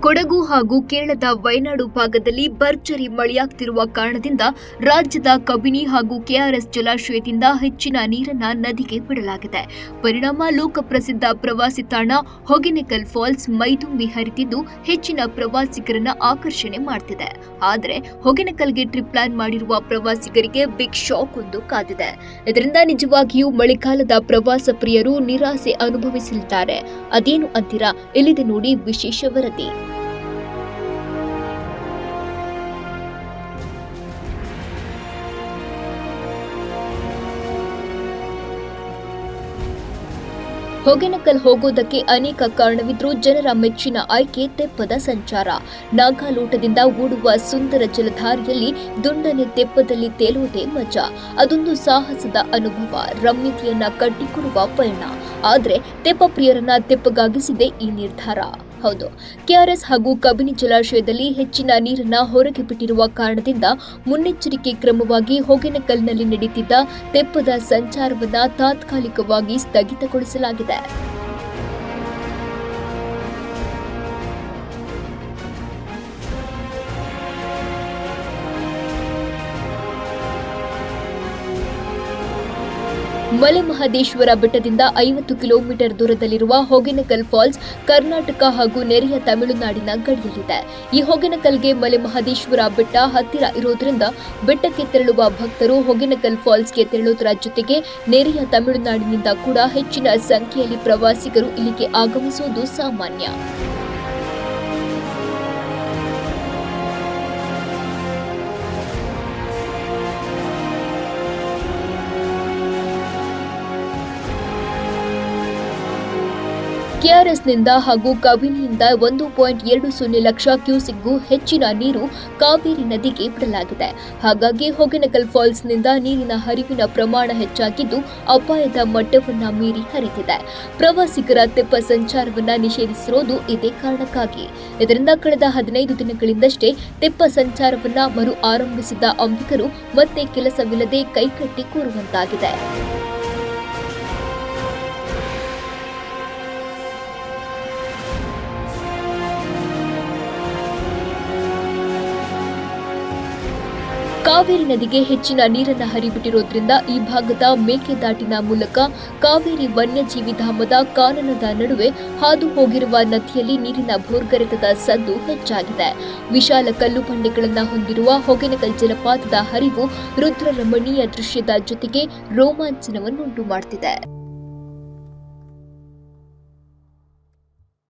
ಕೊಡಗು ಹಾಗೂ ಕೇರಳದ ವಯನಾಡು ಭಾಗದಲ್ಲಿ ಭರ್ಜರಿ ಮಳೆಯಾಗ್ತಿರುವ ಕಾರಣದಿಂದ ರಾಜ್ಯದ ಕಬಿನಿ ಹಾಗೂ ಕೆಆರ್ಎಸ್ ಜಲಾಶಯದಿಂದ ಹೆಚ್ಚಿನ ನೀರನ್ನ ನದಿಗೆ ಬಿಡಲಾಗಿದೆ. ಪರಿಣಾಮ ಲೋಕಪ್ರಸಿದ್ಧ ಪ್ರವಾಸಿ ತಾಣ ಹೊಗೆನೆಕಲ್ ಫಾಲ್ಸ್ ಮೈದುಂಬಿ ಹರಿತಿದ್ದು ಹೆಚ್ಚಿನ ಪ್ರವಾಸಿಗರನ್ನ ಆಕರ್ಷಣೆ ಮಾಡ್ತಿದೆ. ಆದರೆ ಹೊಗೆನಕಲ್ಗೆ ಟ್ರಿಪ್ ಪ್ಲಾನ್ ಮಾಡಿರುವ ಪ್ರವಾಸಿಗರಿಗೆ ಬಿಗ್ ಶಾಕ್ ಒಂದು ಕಾದಿದೆ. ಇದರಿಂದ ನಿಜವಾಗಿಯೂ ಮಳೆಗಾಲದ ಪ್ರವಾಸ ಪ್ರಿಯರು ನಿರಾಸೆ ಅನುಭವಿಸಲಿದ್ದಾರೆ ಅದೇನು ಅಂತೀರಾ? ಇಲ್ಲಿದೆ ನೋಡಿ ವಿಶೇಷ ವರದಿ. ಹೊಗೆನಕಲ್ ಹೋಗೋದಕ್ಕೆ ಅನೇಕ ಕಾರಣವಿದ್ರೂ ಜನರ ಮೆಚ್ಚಿನ ಆಯ್ಕೆ ತೆಪ್ಪದ ಸಂಚಾರ. ನಾಗಾಲೋಟದಿಂದ ಓಡುವ ಸುಂದರ ಜಲಧಾರಿಯಲ್ಲಿ ದುಂಡನೆ ತೆಪ್ಪದಲ್ಲಿ ತೇಲುವುದೇ ಮಜಾ. ಅದೊಂದು ಸಾಹಸದ ಅನುಭವ, ರಮ್ಯತೆಯನ್ನ ಕಟ್ಟಿಕೊಡುವ ಪಯಣ. ಆದರೆ ತೆಪ್ಪ ಪ್ರಿಯರನ್ನ ತೆಪ್ಪಗಾಗಿಸಿದೆ ಈ ನಿರ್ಧಾರ. ಹೌದು. ಕೆಆರ್ಎಸ್ ಹಾಗೂ ಕಬಿನಿ ಜಲಾಶಯದಲ್ಲಿ ಹೆಚ್ಚಿನ ನೀರನ್ನ ಹೊರಗೆ ಬಿಟ್ಟಿರುವ ಕಾರಣದಿಂದ ಮುನ್ನೆಚ್ಚರಿಕೆ ಕ್ರಮವಾಗಿ ಹೊಗೆನಕಲ್ನಲ್ಲಿ ನಡೆಯುತ್ತಿದ್ದ ತೆಪ್ಪದ ಸಂಚಾರವನ್ನ ತಾತ್ಕಾಲಿಕವಾಗಿ ಸ್ಥಗಿತಗೊಳಿಸಲಾಗಿದೆ. ಮಲೆ ಮಹದೇಶ್ವರ ಬೆಟ್ಟದಿಂದ ಐವತ್ತು ಕಿಲೋಮೀಟರ್ ದೂರದಲ್ಲಿರುವ ಹೊಗೆನಕಲ್ ಫಾಲ್ಸ್, ಕರ್ನಾಟಕ ಹಾಗೂ ನೆರೆಯ ತಮಿಳುನಾಡಿನ ಗಡಿಯಲ್ಲಿದೆ. ಈ ಹೊಗೆನಕಲ್ಗೆ ಮಲೆಮಹದೇಶ್ವರ ಬೆಟ್ಟ ಹತ್ತಿರ ಇರೋದ್ರಿಂದ ಬೆಟ್ಟಕ್ಕೆ ತೆರಳುವ ಭಕ್ತರು ಹೊಗೆನಕಲ್ ಫಾಲ್ಸ್ಗೆ ತೆರಳುವುದರ ಜೊತೆಗೆ ನೆರೆಯ ತಮಿಳುನಾಡಿನಿಂದ ಕೂಡ ಹೆಚ್ಚಿನ ಸಂಖ್ಯೆಯಲ್ಲಿ ಪ್ರವಾಸಿಗರು ಇಲ್ಲಿಗೆ ಆಗಮಿಸುವುದು ಸಾಮಾನ್ಯ. ಕೆಆರ್ಎಸ್ನಿಂದ ಹಾಗೂ ಕಬಿನಿಯಿಂದ ಒಂದು ಪಾಯಿಂಟ್ ಎರಡು ಸೊನ್ನೆ ಲಕ್ಷ ಕ್ಯೂಸಿಕ್ಗೂ ಹೆಚ್ಚಿನ ನೀರು ಕಾವೇರಿ ನದಿಗೆ ಬಿಡಲಾಗಿದೆ. ಹಾಗಾಗಿ ಹೊಗೆನಕಲ್ ಫಾಲ್ಸ್ನಿಂದ ನೀರಿನ ಹರಿವಿನ ಪ್ರಮಾಣ ಹೆಚ್ಚಾಗಿದ್ದು ಅಪಾಯದ ಮಟ್ಟವನ್ನ ಮೀರಿ ಹರಿದಿದೆ. ಪ್ರವಾಸಿಗರ ತೆಪ್ಪ ಸಂಚಾರವನ್ನ ನಿಷೇಧಿಸಿರೋದು ಇದೇ ಕಾರಣಕ್ಕಾಗಿ. ಇದರಿಂದ ಕಳೆದ ಹದಿನೈದು ದಿನಗಳಿಂದಷ್ಟೇ ತೆಪ್ಪ ಸಂಚಾರವನ್ನ ಮರು ಆರಂಭಿಸಿದ್ದ ಅಂಬಿಕರು ಮತ್ತೆ ಕೆಲಸವಿಲ್ಲದೆ ಕೈಕಟ್ಟಿ ಕೂರುವಂತಾಗಿದೆ. ಕಾವೇರಿ ನದಿಗೆ ಹೆಚ್ಚಿನ ನೀರನ್ನು ಹರಿಬಿಟ್ಟಿರೋದ್ರಿಂದ ಈ ಭಾಗದ ಮೇಕೆದಾಟಿನ ಮೂಲಕ ಕಾವೇರಿ ವನ್ಯಜೀವಿ ಧಾಮದ ಕಾನನದ ನಡುವೆ ಹಾದು ಹೋಗಿರುವ ನದಿಯಲ್ಲಿ ನೀರಿನ ಭೋರ್ಗರೆತದ ಸದ್ದು ಹೆಚ್ಚಾಗಿದೆ. ವಿಶಾಲ ಕಲ್ಲು ಬಂಡೆಗಳನ್ನು ಹೊಂದಿರುವ ಹೊಗೆನಕಲ್ ಜಲಪಾತದ ಹರಿವು ರುದ್ರರಮಣೀಯ ದೃಶ್ಯದ ಜೊತೆಗೆ ರೋಮಾಂಚನವನ್ನುಂಟು ಮಾಡುತ್ತಿದೆ